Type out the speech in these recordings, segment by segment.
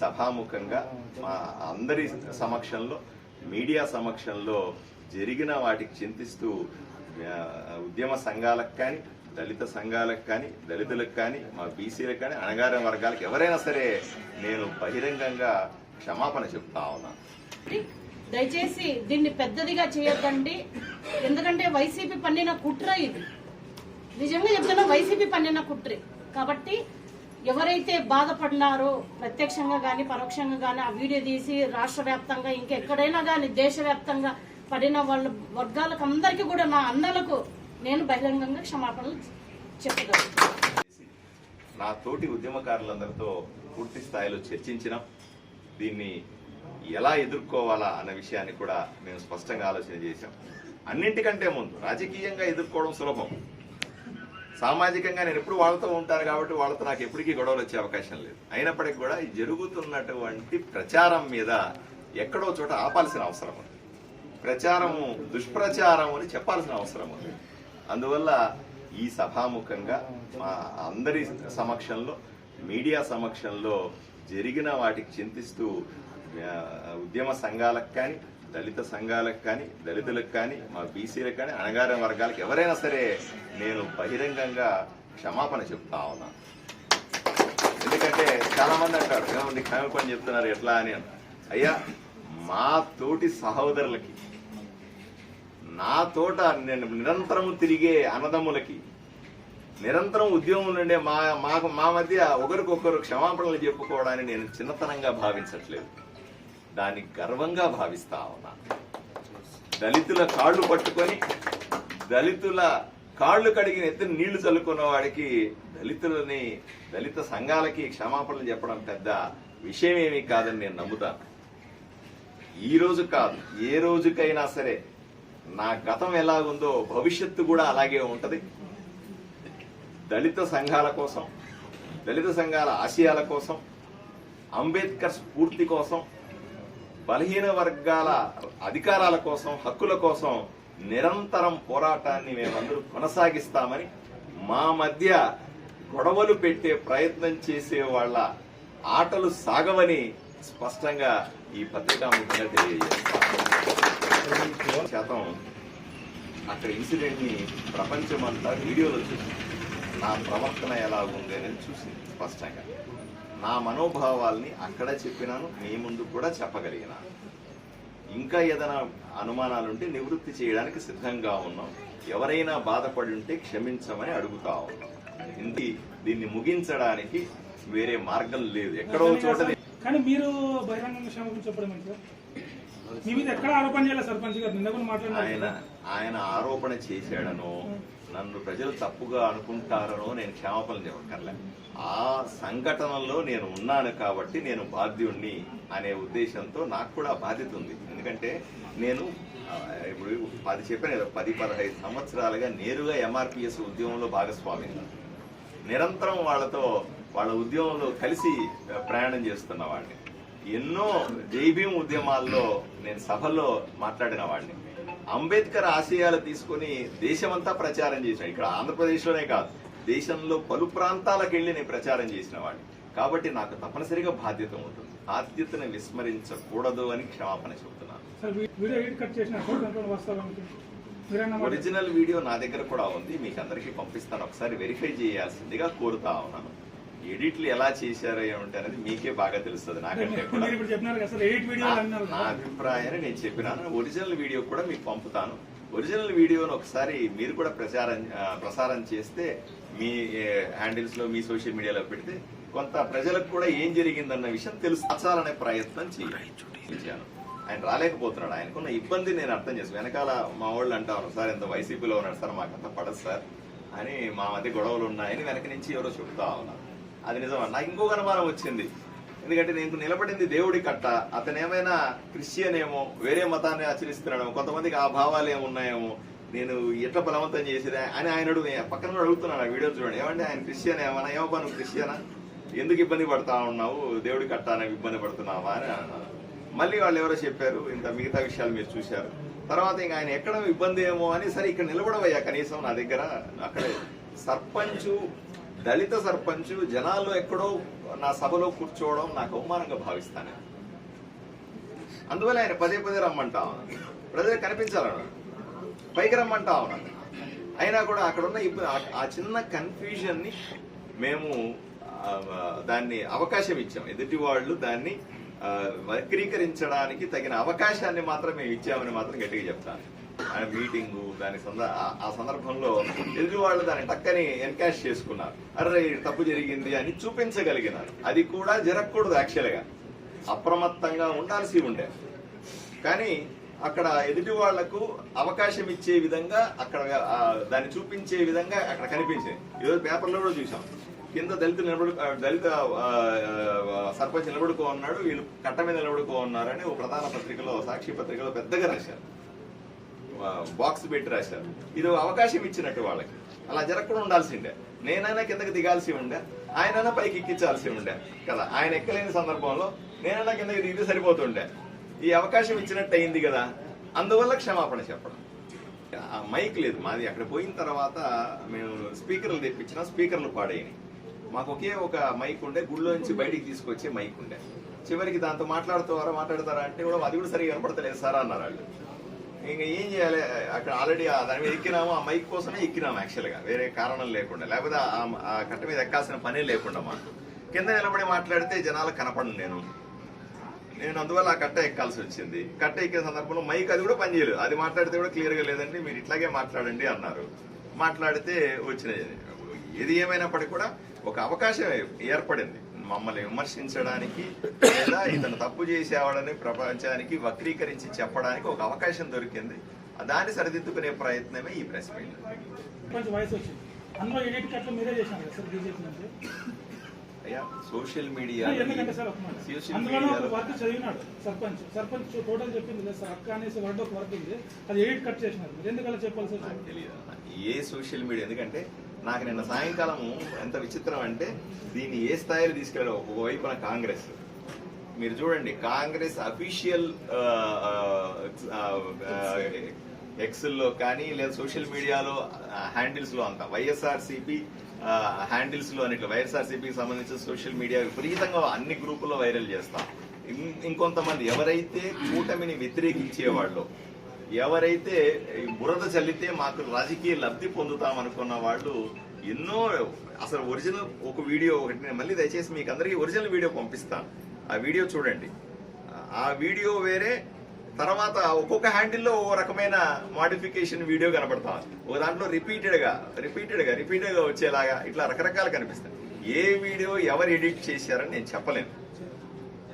సభాముఖంగా మా అందరి సమక్షంలో మీడియా సమక్షంలో జరిగిన వాటికి చింతిస్తూ ఉద్యమ సంఘాలకు కానీ దళిత సంఘాలకు కానీ దళితులకు కానీ మా బీసీలకు కానీ అణగారిన వర్గాలకు ఎవరైనా సరే నేను బహిరంగంగా క్షమాపణ చెప్తా ఉన్నాను దయచేసి దీన్ని పెద్దదిగా చేయొద్దండి. ఎందుకంటే వైసీపీ పన్నిన కుట్ర ఇది. నిజంగా చెప్తున్నా వైసీపీ పన్నిన కుట్రే. కాబట్టి ఎవరైతే బాధపడినారో ప్రత్యక్షంగా కానీ పరోక్షంగా కానీ ఆ వీడియో తీసి రాష్ట్ర వ్యాప్తంగా ఇంకెక్కడైనా కానీ దేశవ్యాప్తంగా పడిన వాళ్ళ వర్గాలకు అందరికీ కూడా నా అన్నలకు నేను బహిరంగంగా క్షమాపణలు చెప్పగలను నా తోటి ఉద్యమకారులందరితో పూర్తి స్థాయిలో చర్చించినాం. దీన్ని ఎలా ఎదుర్కోవాలా అన్న విషయాన్ని కూడా మేము స్పష్టంగా ఆలోచన చేశాం. అన్నింటికంటే ముందు రాజకీయంగా ఎదుర్కోవడం సులభం. సామాజికంగా నేను ఎప్పుడు వాళ్ళతో ఉంటాను కాబట్టి వాళ్ళతో నాకు ఎప్పటికీ గొడవలు వచ్చే అవకాశం లేదు. అయినప్పటికీ కూడా ఈ జరుగుతున్నటువంటి ప్రచారం మీద ఎక్కడో చోట ఆపాల్సిన అవసరం ఉంది. ప్రచారము దుష్ప్రచారం అని చెప్పాల్సిన అవసరం ఉంది. అందువల్ల ఈ సభాముఖంగా మా అందరి సమక్షంలో మీడియా సమక్షంలో జరిగిన వాటికి చింతిస్తూ ఉద్యమ సంఘాలకు కానీ దళిత సంఘాలకు కానీ దళితులకు కానీ మా బీసీలకు కానీ అణగారిన వర్గాలకు ఎవరైనా సరే నేను బహిరంగంగా క్షమాపణ చెప్తా ఉన్నాను ఎందుకంటే చాలామంది అంటారు ఏమండి క్షమాపణ చెప్తున్నారు ఎట్లా అని అయ్యా మా తోటి సహోదరులకి నా తోట నేను నిరంతరం తిరిగే అన్నదమ్ములకి నిరంతరం ఉద్యోగం నుండే మా మాకు మా మధ్య ఒకరికొకరు క్షమాపణలు చెప్పుకోవడాన్ని నేను చిన్నతనంగా భావించట్లేదు. దాన్ని గర్వంగా భావిస్తా ఉన్నా. దళితుల కాళ్ళు పట్టుకొని దళితుల కాళ్ళు కడిగిన ఎత్తున నీళ్ళు చల్లుకున్న వాడికి దళితులని దళిత సంఘాలకి క్షమాపణలు చెప్పడం పెద్ద విషయం ఏమీ కాదని నేను నమ్ముతాను. ఈ రోజు కాదు ఏ రోజుకైనా సరే నా గతం ఎలాగుందో భవిష్యత్తు కూడా అలాగే ఉంటది. దళిత సంఘాల కోసం దళిత సంఘాల ఆశయాల కోసం అంబేద్కర్ స్ఫూర్తి కోసం బలహీన వర్గాల అధికారాల కోసం హక్కుల కోసం నిరంతరం పోరాటాన్ని మేమందరూ కొనసాగిస్తామని మా మధ్య గొడవలు పెట్టే ప్రయత్నం చేసే వాళ్ళ ఆటలు సాగవని స్పష్టంగా ఈ పత్రికా ముఖ్యంగా తెలియజేస్తాం శాతం అక్కడ ఇన్సిడెంట్ని ప్రపంచమంతా వీడియోలో చూసింది. నా ప్రవర్తన ఎలా ఉంది అనేది చూసింది స్పష్టంగా. నా మనోభావాల్ని అక్కడ చెప్పినాను మీ ముందు కూడా చెప్పగలిగినాను ఇంకా ఏదైనా అనుమానాలుంటే నివృత్తి చేయడానికి సిద్ధంగా ఉన్నాం. ఎవరైనా బాధపడి ఉంటే క్షమించమని అడుగుతా ఉన్నాం. ఇంది దీన్ని ముగించడానికి వేరే మార్గం లేదు. ఎక్కడో చోట కానీ మీరు బహిరంగంగా క్షమాపణ చెప్పడం ఎక్కడ ఆరోపణ చేయాలి సర్పంచ్ గారు? నిన్న కూడా ఆయన ఆయన ఆరోపణ చేశాడనో నన్ను ప్రజలు తప్పుగా అనుకుంటారనో నేను క్షమాపణ చెప్పక్కర్లే. ఆ సంఘటనలో నేను ఉన్నాను కాబట్టి నేను బాధ్యుణ్ణి అనే ఉద్దేశంతో నాకు కూడా బాధ్యత ఉంది. ఎందుకంటే నేను ఇప్పుడు పది చెప్పాను పది పదహైదు సంవత్సరాలుగా నేరుగా ఎంఆర్పిఎస్ ఉద్యమంలో భాగస్వామిని. నిరంతరం వాళ్ళతో వాళ్ళ ఉద్యమంలో కలిసి ప్రయాణం చేస్తున్న వాడిని. ఎన్నో జైభీం ఉద్యమాల్లో నేను సభల్లో మాట్లాడిన వాడిని. అంబేద్కర్ ఆశయాలు తీసుకొని దేశమంతా ప్రచారం చేసిన ఇక్కడ ఆంధ్రప్రదేశ్లోనే కాదు దేశంలో పలు ప్రాంతాలకు వెళ్ళి నేను ప్రచారం చేసిన వాడిని. కాబట్టి నాకు తప్పనిసరిగా బాధ్యత ఉంటుంది. బాధ్యతను విస్మరించకూడదు అని క్షమాపణ చెబుతున్నాను ఒరిజినల్ వీడియో నా దగ్గర కూడా ఉంది. మీకు అందరికీ పంపిస్తాను. ఒకసారి వెరిఫై చేయాల్సిందిగా కోరుతా ఉన్నాను. ఎడిట్లు ఎలా చేశారో ఏమిటి అనేది మీకే బాగా తెలుస్తుంది నాకంటే కూడా. నా-. అభిప్రాయాన్ని నేను చెప్పినాను. ఒరిజినల్ వీడియో కూడా మీకు పంపుతాను. ఒరిజినల్ వీడియోను ఒకసారి మీరు కూడా ప్రచారం ప్రసారం చేస్తే మీ హ్యాండిల్స్లో మీ సోషల్ మీడియాలో పెడితే కొంత ప్రజలకు కూడా ఏం జరిగిందన్న విషయం తెలుసాలనే ప్రయత్నం చేయాలి ఆయన రాలేకపోతున్నాడు. ఆయనకున్న ఇబ్బంది నేను అర్థం చేస్తాను వెనకాల మా వాళ్ళు అంటారు సార్ ఎంత వైసీపీలో ఉన్నాడు సార్ మాకు అంత పడదు సార్ అని మా మధ్య గొడవలు ఉన్నాయని వెనక నుంచి ఎవరో చెబుతా ఉన్నారు. అది నిజమా? నాకు ఇంకొక అనుమానం వచ్చింది. ఎందుకంటే నేను నిలబడింది దేవుడి కట్ట. అతను ఏమైనా క్రిస్టియన్ ఏమో వేరే మతాన్ని ఆచరిస్తున్నాడేమో కొంతమందికి ఆ భావాలు ఏమున్నాయేమో నేను ఎట్లా బలవంతం చేసేది అని ఆయన అడుగు పక్కన కూడా అడుగుతున్నాడు ఆ వీడియో చూడండి. ఏమంటే ఆయన క్రిస్టియన్ ఏమన్నా? ఏమో నువ్వు క్రిస్టియనా? ఎందుకు ఇబ్బంది పడతా ఉన్నావు? దేవుడి కట్ట అని ఇబ్బంది పడుతున్నావా అని మళ్ళీ వాళ్ళు ఎవరో చెప్పారు ఇంత మిగతా విషయాలు మీరు చూశారు. తర్వాత ఇంకా ఆయన ఎక్కడ ఇబ్బంది ఏమో అని సరే ఇక్కడ నిలబడవయ్యా కనీసం నా దగ్గర. అక్కడే. సర్పంచు దళిత సర్పంచ్ జనాల్లో ఎక్కడో నా సభలో కూర్చోవడం నాకు అవమానంగా భావిస్తాను. అందువల్ల ఆయన పదే పదే రమ్మంటా ఉన్నాను ప్రజలు కనిపించాలన్నా పైకి రమ్మంటా ఉన్నాను అయినా కూడా అక్కడ ఉన్న ఆ- చిన్న కన్ఫ్యూజన్ని మేము దాన్ని అవకాశం ఇచ్చాం. ఎదుటి వాళ్ళు దాన్ని వక్రీకరించడానికి తగిన అవకాశాన్ని మాత్రం మేము ఇచ్చామని మాత్రం గట్టిగా చెప్తాను. ఆయన మీటింగు దాని సంద ఆ- సందర్భంలో ఎదుటి వాళ్ళు దాన్ని టక్కని ఎన్కాష్ చేసుకున్నారు. అరే ఇది తప్పు జరిగింది అని చూపించగలిగినారు. అది కూడా జరగకూడదు యాక్చువల్గా అప్రమత్తంగా ఉండాల్సి ఉండే. కానీ అక్కడ ఎదుటి వాళ్ళకు అవకాశం ఇచ్చే విధంగా అక్కడ దాన్ని చూపించే విధంగా అక్కడ కనిపించింది. ఈరోజు పేపర్లో కూడా చూసాం కింద దళిత నిలబడు దళిత ఆ, సర్పంచ్ నిలబడుకో ఉన్నాడు వీళ్ళు కట్ట మీద నిలబడుకో ఉన్నారని ఓ ప్రధాన పత్రికలో సాక్షి పత్రికలో పెద్దగా రాశారు. బాక్స్ పెట్టి రాశారు. ఇది అవకాశం ఇచ్చినట్టు వాళ్ళకి. అలా జరగకుండా ఉండాల్సిండే నేనైనా కిందకి దిగాల్సి ఉండే. ఆయనైనా పైకి ఎక్కించాల్సి ఉండే. కదా ఆయన ఎక్కలేని సందర్భంలో నేనైనా కిందకి దిగితే సరిపోతుండే. ఈ అవకాశం ఇచ్చినట్టు అయింది కదా. అందువల్ల క్షమాపణ చెప్పడం. ఆ మైక్ లేదు. మాది అక్కడ పోయిన తర్వాత మేము స్పీకర్లు తెప్పించిన స్పీకర్లు పాడైనాయి. మాకు ఒకే ఒక మైక్ ఉండే. గుళ్ళో నుంచి బయటికి తీసుకొచ్చే మైక్ ఉండే. చివరికి దాంతో మాట్లాడుతారా మాట్లాడతారా అంటే కూడా అది కూడా సరిగా కనపడతలేదు సార్ అన్నారు వాళ్ళు. ఇంకా ఏం చేయాలి? అక్కడ ఆల్రెడీ దాని మీద ఎక్కినాము ఆ మైక్ కోసమే ఎక్కినాము యాక్చువల్గా వేరే కారణం లేకుండా. లేకపోతే ఆ- కట్ట మీద ఎక్కాల్సిన పనే లేకుండా మాకు. కింద నిలబడి మాట్లాడితే జనాలు కనపడను నేను. నేను అందువల్ల ఆ కట్ట ఎక్కాల్సి వచ్చింది. కట్ట ఎక్కిన సందర్భంలో మైక్ అది కూడా పనిచేయలేదు అది మాట్లాడితే కూడా క్లియర్గా లేదండి. మీరు ఇట్లాగే మాట్లాడండి అన్నారు. మాట్లాడితే వచ్చినాయి. ఏది ఏమైనప్పటికీ కూడా ఒక అవకాశం ఏర్పడింది. మమ్మల్ని విమర్శించడానికి లేదా ఇతను తప్పు చేసేవాడని ప్రపంచానికి వక్రీకరించి చెప్పడానికి ఒక అవకాశం దొరికింది. దాన్ని సరిదిద్దుకునే ప్రయత్నమే ఈ ప్రెస్ మీట్. అయ్యా సోషల్ మీడియా సోషల్ చదివినాడు సర్పంచ్. సర్పంచ్ టోటల్ చెప్పింది లేదు సార్. అక్క అనేసి వర్డ్ ఒక వర్క్ ఉంది. అది ఎడిట్ కట్ చేసినారు. ఎందుకలా తెలియదు ఏ సోషల్ మీడియా? ఎందుకంటే నాకు నిన్న సాయంకాలం ఎంత విచిత్రం అంటే దీన్ని ఏ స్థాయిలో తీసుకెళ్ళారు ఒకవైపున కాంగ్రెస్. మీరు చూడండి కాంగ్రెస్ అఫీషియల్ ఎక్స్ కానీ లేదా సోషల్ మీడియాలో హ్యాండిల్స్లో అంత అంతా హ్యాండిల్స్లో అని ఇట్లా వైఎస్ఆర్సీపీకి సంబంధించిన సోషల్ మీడియా విపరీతంగా అన్ని గ్రూపుల్లో వైరల్ చేస్తాం. ఇంకొంతమంది ఎవరైతే కూటమిని వ్యతిరేకించే వాళ్ళు ఎవరైతే బురద చల్లితే మాకు రాజకీయ లబ్ధి పొందుతాం అనుకున్న వాళ్ళు ఎన్నో అసలు ఒరిజినల్ ఒక వీడియో ఒకటి నేను మళ్ళీ దయచేసి మీకు అందరికీ ఒరిజినల్ వీడియో పంపిస్తాను ఆ వీడియో చూడండి. ఆ వీడియో వేరే తర్వాత ఒక్కొక్క హ్యాండిల్లో ఓ రకమైన మాడిఫికేషన్ వీడియో కనపడతా ఒక దాంట్లో రిపీటెడ్గా రిపీటెడ్గా రిపీటెడ్గా వచ్చేలాగా ఇట్లా రకరకాలు కనిపిస్తాయి. ఏ వీడియో ఎవరు ఎడిట్ చేశారని నేను చెప్పలేను.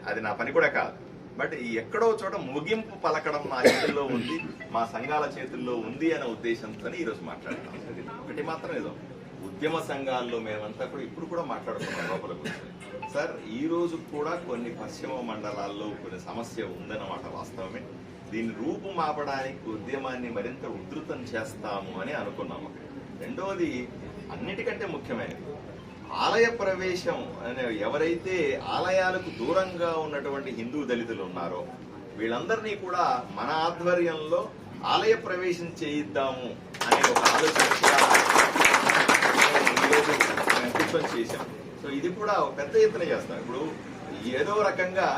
అది నా పని కూడా కాదు. బట్ ఈ ఎక్కడో చోట ముగింపు పలకడం మా చేతుల్లో ఉంది మా సంఘాల చేతుల్లో ఉంది అనే ఉద్దేశంతో ఈరోజు మాట్లాడుతున్నాం. ఒకటి మాత్రం ఏదో ఉద్యమ సంఘాల్లో మేమంతా కూడా ఇప్పుడు కూడా మాట్లాడుతున్నాం లోపల సార్ ఈ రోజు కూడా కొన్ని పశ్చిమ మండలాల్లో కొన్ని సమస్య ఉందన్నమాట వాస్తవమే. దీన్ని రూపుమాపడానికి ఉద్యమాన్ని మరింత ఉధృతం చేస్తాము అని అనుకున్నాము. రెండవది అన్నిటికంటే ముఖ్యమైనది ఆలయ ప్రవేశం అనే ఎవరైతే ఆలయాలకు దూరంగా ఉన్నటువంటి హిందూ దళితులు ఉన్నారో వీళ్ళందరినీ కూడా మన ఆధ్వర్యంలో ఆలయ ప్రవేశం చేయిద్దాము అనే ఒక ఆలోచన కూర్చొని చేశాం. సో ఇది కూడా ఒక పెద్ద ఎత్తున చేస్తాం. ఇప్పుడు ఏదో రకంగా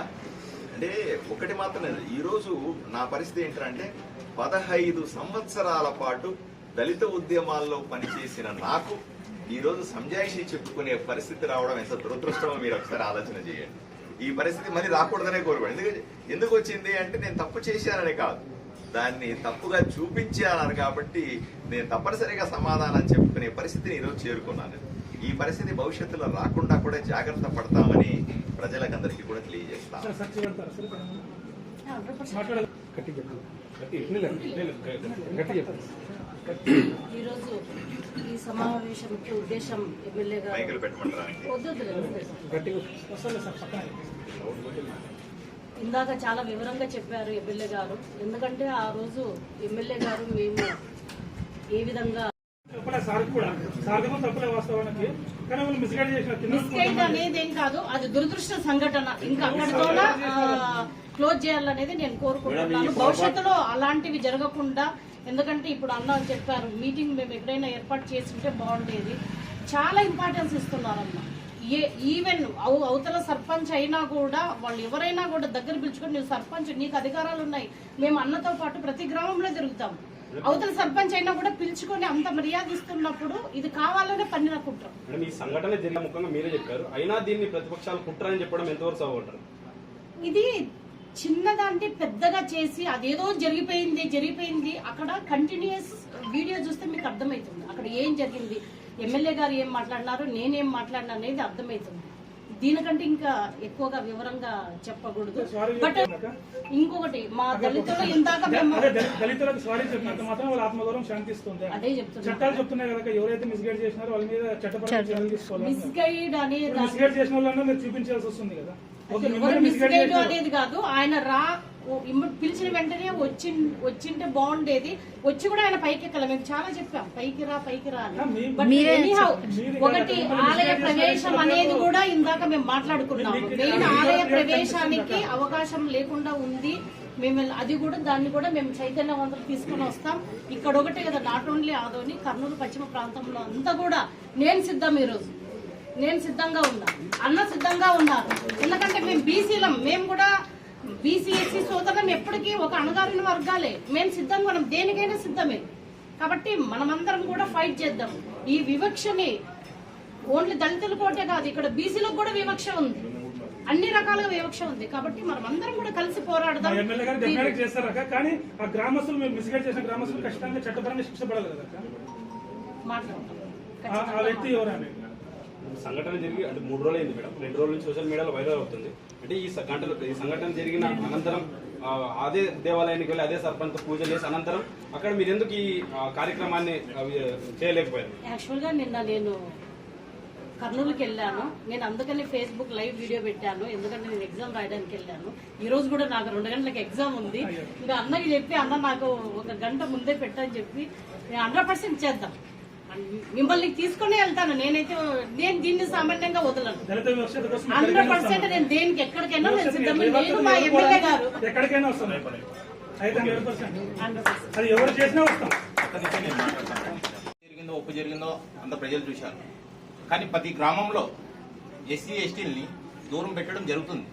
అంటే ఒకటి మాత్రమే ఈరోజు నా పరిస్థితి ఏంటంటే పదహైదు సంవత్సరాల పాటు దళిత ఉద్యమాల్లో పనిచేసిన నాకు ఈ రోజు సంజాయిషి చెప్పుకునే పరిస్థితి రావడం ఎంత దురదృష్టమో మీరు ఒకసారి ఆలోచన చేయండి. ఈ పరిస్థితి మళ్ళీ రాకూడదనే కోరుకోండి. ఎందుకంటే ఎందుకు వచ్చింది అంటే నేను తప్పు చేశానని కాదు. దాన్ని తప్పుగా చూపించాను కాబట్టి నేను తప్పనిసరిగా సమాధానం చెప్పుకునే పరిస్థితిని ఈరోజు చేరుకున్నాను. ఈ పరిస్థితి భవిష్యత్తులో రాకుండా కూడా జాగ్రత్త పడతామని ప్రజలకందరికీ కూడా తెలియజేస్తాను. ఈరోజు ఈ సమావేశం ముఖ్య ఉద్దేశం ఎమ్మెల్యే మైకులు గారు పెట్టమంటారా వద్దు వద్దులే. గట్టిగా వస్తుంది సార్ పక్కన ఇందాక చాలా వివరంగా చెప్పారు ఎమ్మెల్యే గారు. ఎందుకంటే ఆ రోజు ఎమ్మెల్యే గారు మేము ఏ విధంగా మిస్గైడ్ అనేది ఏం కాదు అది దురదృష్ట సంఘటన. ఇంకా అక్కడితోన క్లోజ్ చేయాలనేది నేను కోరుకుంటున్నాను. భవిష్యత్తులో అలాంటివి జరగకుండా ఎందుకంటే ఇప్పుడు అన్న చెప్పారు మీటింగ్ మేము ఎక్కడైనా ఏర్పాటు చేస్తుంటే బాగుండేది. చాలా ఇంపార్టెన్స్ ఇస్తున్నారన్న ఏ ఈవెన్ అవ- అవతల సర్పంచ్ అయినా కూడా వాళ్ళు ఎవరైనా కూడా దగ్గర పిలుచుకొని నువ్వు సర్పంచ్ నీకు అధికారాలు ఉన్నాయి. మేము అన్నతో పాటు ప్రతి గ్రామంలో తిరుగుతాం. అవతల సర్పంచ్ అయినా కూడా పిలుచుకొని అంత మర్యాద ఇస్తున్నప్పుడు ఇది కావాలనే పన్నిన కుట్ర ఈ సంఘటన జరిగిన ముఖంగా మీరే చెప్పారు. అయినా దీన్ని ప్రతిపక్షాలు కుట్ర అని చెప్పడం ఎంతవరకు ఇది చిన్నదాంటి పెద్దగా చేసి అదేదో జరిగిపోయింది జరిగిపోయింది. అక్కడ కంటిన్యూస్ వీడియో చూస్తే మీకు అర్థమవుతుంది. అక్కడ ఏం జరిగింది? ఎమ్మెల్యే గారు ఏం మాట్లాడినారు? నేనేం మాట్లాడినా అనేది అర్థమవుతుంది. దీనికంటే ఇంకా ఎక్కువగా వివరంగా చెప్పకూడదు. బట్ ఇంకొకటి మా దళితులు ఇందాక దళితులకు సారీ చెప్పినంత మాత్రం వాళ్ళ ఆత్మగౌరవం శాంతిస్తుంది. అదే చెప్తున్నా. చట్టాలు చెప్తున్నాయి కదా ఎవరైతే మిస్గైడ్ చేసినారో వాళ్ళ మీద చట్టపరమైన చర్యలు తీసుకోవాలి మిస్గైడ్ అనే దాని మిస్గైడ్ చేసిన చూపించాల్సి వస్తుంది కదా. మిస్గైడ్ అనేది కాదు. ఆయన రా పిలిచిన వెంటనే వచ్చి వచ్చింటే బాగుండేది. వచ్చి కూడా ఆయన పైకి ఎక్కాలి మేము చాలా చెప్పాం పైకి రా పైకి రా ఒకటి ఆలయ ప్రవేశం అనేది కూడా ఇందాక మేము మాట్లాడుకున్నాము. మెయిన్ ఆలయ ప్రవేశానికి అవకాశం లేకుండా ఉంది. మేము అది కూడా దాన్ని కూడా మేము చైతన్యవంతులు తీసుకొని వస్తాం. ఇక్కడ ఒకటే కదా నాట్ ఓన్లీ ఆదోని కర్నూలు పశ్చిమ ప్రాంతంలో అంతా కూడా నేను సిద్ధం ఈరోజు. నేను సిద్ధంగా ఉన్నా. అన్న సిద్ధంగా ఉన్నారు. ఎందుకంటే మేము బీసీలం. మేము కూడా బీసీ ఎస్సీ సోదరులం ఎప్పటికీ ఒక అణగారిన వర్గాలే. మేము సిద్ధంగా ఉన్నాం. దేనికైనా సిద్ధమే. కాబట్టి మనమందరం కూడా ఫైట్ చేద్దాం. ఈ వివక్షని ఓన్లీ దళితుల కోటే కాదు ఇక్కడ బీసీలకు కూడా వివక్ష ఉంది. అన్ని రకాలుగా వివక్ష ఉంది. కాబట్టి మనం అందరం కూడా కలిసి పోరాడదాం. ఎమ్మెల్యే గారు డెఫినెట్ చేస్తారక్క కానీ ఆ గ్రామస్తులు మేము మిస్గైడ్ చేసిన గ్రామస్తులు ఖచ్చితంగా చట్టపరంగా శిక్ష పడాలి కదా అక్క. మాట్లాడదాం ఆ- వ్యక్తి సంఘటన జరిగి అంటే మూడు రోజులు అయింది మేడం. రెండు రోజుల నుంచి సోషల్ మీడియాలో వైరల్ అవుతుంది. అంటే ఈ గంటలు ఈ సంఘటన జరిగిన అనంతరం అదే దేవాలయానికి వెళ్ళి అదే సర్పంచ్ పూజలు చేసి అనంతరం అక్కడ మీరు ఎందుకు ఈ కార్యక్రమాన్ని అవి, చేయలేకపోయారు? యాక్చువల్గా నిన్న నేను కర్నూలుకి వెళ్ళాను. నేను అందుకని ఫేస్బుక్ లైవ్ వీడియో పెట్టాను. ఎందుకంటే నేను ఎగ్జామ్ రాయడానికి వెళ్ళాను. ఈ రోజు కూడా నాకు రెండు గంటలకు ఎగ్జామ్ ఉంది. ఇంకా అన్నకి చెప్పి అన్న నాకు ఒక గంట ముందే పెట్టని చెప్పి నేను హండ్రెడ్ పర్సెంట్ చేద్దాం. మిమ్మల్ని తీసుకునే వెళ్తాను. నేనైతే నేను దీన్ని సామాన్యంగా వదలను. Hundred percent. నేను దేనికి ఎక్కడికైనా నేను సిద్ధమే నేను మా ఎమ్మెల్యే గారు. ఎక్కడికైనా వస్తాం అయితే హండ్రెడ్ పర్సెంట్. Hundred percent. అది ఎవరు చేసినా వస్తాం. అక్కడి నుంచే నేను మాట్లాడతాను. జరిగిందో ఒప్పు జరిగిందో అంత ప్రజలు చూశారు. కానీ ప్రతి గ్రామంలో ఎస్సీ ఎస్టీలని దూరం పెట్టడం జరుగుతుంది.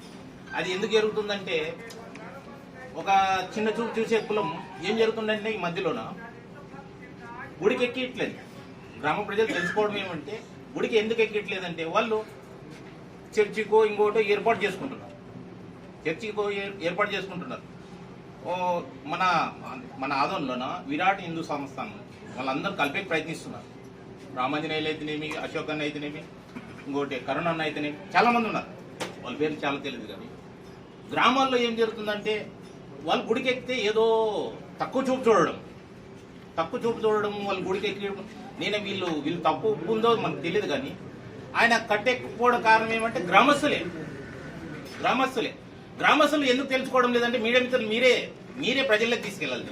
అది ఎందుకు జరుగుతుందంటే ఒక చిన్న చూపు చూసే కులం ఏం జరుగుతుందంటే ఈ మధ్యలోన? గుడికి ఎక్కియట్లేదు గ్రామ ప్రజలు తెలుసుకోవడం ఏమంటే గుడికి ఎందుకు ఎక్కట్లేదంటే వాళ్ళు చర్చికో ఇంకోటో ఏర్పాటు చేసుకుంటున్నారు. చర్చికో ఏర్పాటు చేసుకుంటున్నారు. ఓ మన మన ఆదంలోన విరాట్ హిందూ సంస్థానం వాళ్ళందరూ కలిపే ప్రయత్నిస్తున్నారు. రామాంజనేయులు అయితేనేమి అశోక్ అన్న అయితేనేమి ఇంకోటి కరుణ అన్న అయితేనేమి చాలామంది ఉన్నారు. వాళ్ళ పేరు చాలా తెలియదు కానీ గ్రామాల్లో ఏం జరుగుతుందంటే వాళ్ళు గుడికి ఎక్కితే ఏదో తక్కువ చూపు చూడడం. తక్కువ చూపు చూడడం వాళ్ళు గుడికి ఎక్కి నేను వీళ్ళు వీళ్ళు తప్పు ఉప్పు ఉందో మనకు తెలియదు కానీ ఆయన కట్టెక్కిపోవడం కారణం ఏమంటే గ్రామస్తులే. గ్రామస్తులే. గ్రామస్తులు ఎందుకు తెలుసుకోవడం లేదంటే మీడియా మిత్రులు మీరే మీరే ప్రజల్లోకి తీసుకెళ్ళాలి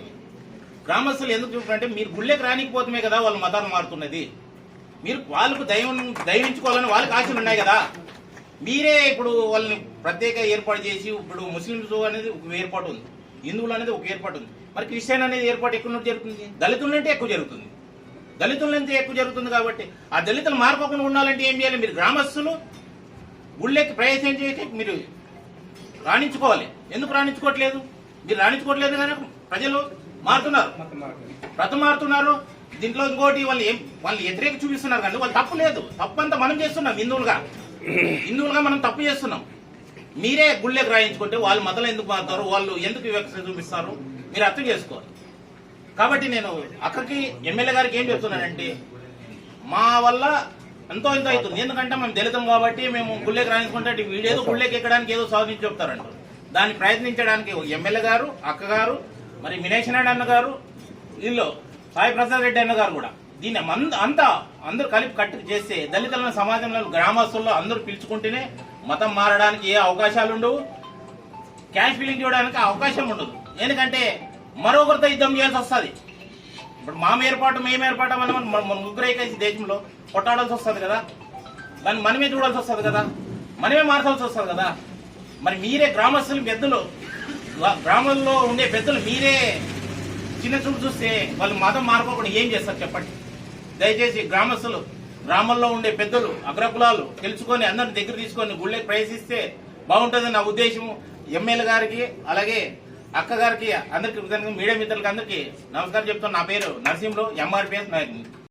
గ్రామస్తులు ఎందుకు చూడంటే మీరు గుళ్ళకి రానికపోతమే కదా వాళ్ళ మతాలు మారుతున్నది. మీరు వాళ్ళకు దైవం దైవించుకోవాలని వాళ్ళకి ఆశలు ఉన్నాయి కదా. మీరే ఇప్పుడు వాళ్ళని ప్రత్యేక ఏర్పాటు చేసి ఇప్పుడు ముస్లింస్ అనేది ఒక ఏర్పాటు ఉంది. హిందువులు అనేది ఒక ఏర్పాటు ఉంది. మరి క్రిస్టియన్ అనేది ఏర్పాటు ఎక్కడ జరుగుతుంది? దళితులు అంటే ఎక్కువ జరుగుతుంది. దళితులంతే ఎక్కువ జరుగుతుంది కాబట్టి ఆ దళితులు మారిపోకుండా ఉండాలంటే ఏం చేయాలి? మీరు గ్రామస్తులు గుళ్ళెక్కి ప్రయత్నం చేసి మీరు రాణించుకోవాలి. ఎందుకు రాణించుకోవట్లేదు? మీరు రాణించుకోవట్లేదు కానీ ప్రజలు మారుతున్నారు. ప్రతి మారుతున్నారు. దీంట్లో ఇంకోటి వాళ్ళు ఏం వాళ్ళు వ్యతిరేక చూపిస్తున్నారు కానీ వాళ్ళు తప్పు లేదు. తప్పంతా మనం చేస్తున్నాం హిందువులుగా. హిందువులుగా మనం తప్పు చేస్తున్నాం. మీరే గుళ్ళెకి రాయించుకుంటే వాళ్ళు మతలు ఎందుకు మారుతారు? వాళ్ళు ఎందుకు వివక్ష చూపిస్తారు? మీరు అర్థం చేసుకోవాలి. కాబట్టి నేను అక్కకి ఎమ్మెల్యే గారికి ఏం చెప్తున్నానంటే మా వల్ల ఎంతో ఎంతో అవుతుంది. ఎందుకంటే మేము దళితం కాబట్టి మేము గుళ్ళేకి రాయించుకుంటే వీడేదో గుళ్ళేకి ఎక్కడానికి ఏదో సాధించి చెప్తారంట. దాన్ని ప్రయత్నించడానికి ఎమ్మెల్యే గారు అక్కగారు మరి మినేష్ అన్నగారు అన్న గారు వీళ్ళు సాయి ప్రసాద్ రెడ్డి అన్న గారు కూడా. దీన్ని మంద- అంతా అందరూ కలిపి కట్టు చేస్తే దళితులను సమాజంలో గ్రామస్తుల్లో అందరూ పిలుచుకుంటేనే మతం మారడానికి ఏ అవకాశాలు ఉండవు. క్యాష్ ఫీలింగ్ చూడడానికి అవకాశం ఉండదు. ఎందుకంటే మరొకరితో యుద్ధం చేయాల్సి వస్తుంది. ఇప్పుడు మా ఏర్పాటు మేము ఏర్పాటు వల్ల మన ముగ్గురు దేశంలో కొట్టాడాల్సి వస్తుంది కదా. దాన్ని మనమే చూడాల్సి వస్తుంది కదా. మనమే మార్చాల్సి వస్తుంది కదా. మరి మీరే గ్రామస్తులు పెద్దలు. గ్రామంలో ఉండే పెద్దలు మీరే చిన్న చూపు చూస్తే వాళ్ళు మతం మారుకోకుండా ఏం చేస్తారు చెప్పండి? దయచేసి గ్రామస్తులు గ్రామంలో ఉండే పెద్దలు అగ్రకులాలు తెలుసుకొని అందరిని దగ్గర తీసుకొని గుళ్ళకి ప్రవేశిస్తే బాగుంటుందని నా ఉద్దేశం ఎమ్మెల్యే గారికి అలాగే అక్క గారికి అందరికి మీడియా మిత్రులకి అందరికీ నమస్కారం చెప్తున్నా. నా పేరు నరసింహులు ఎంఆర్పిఎస్ నాయకుని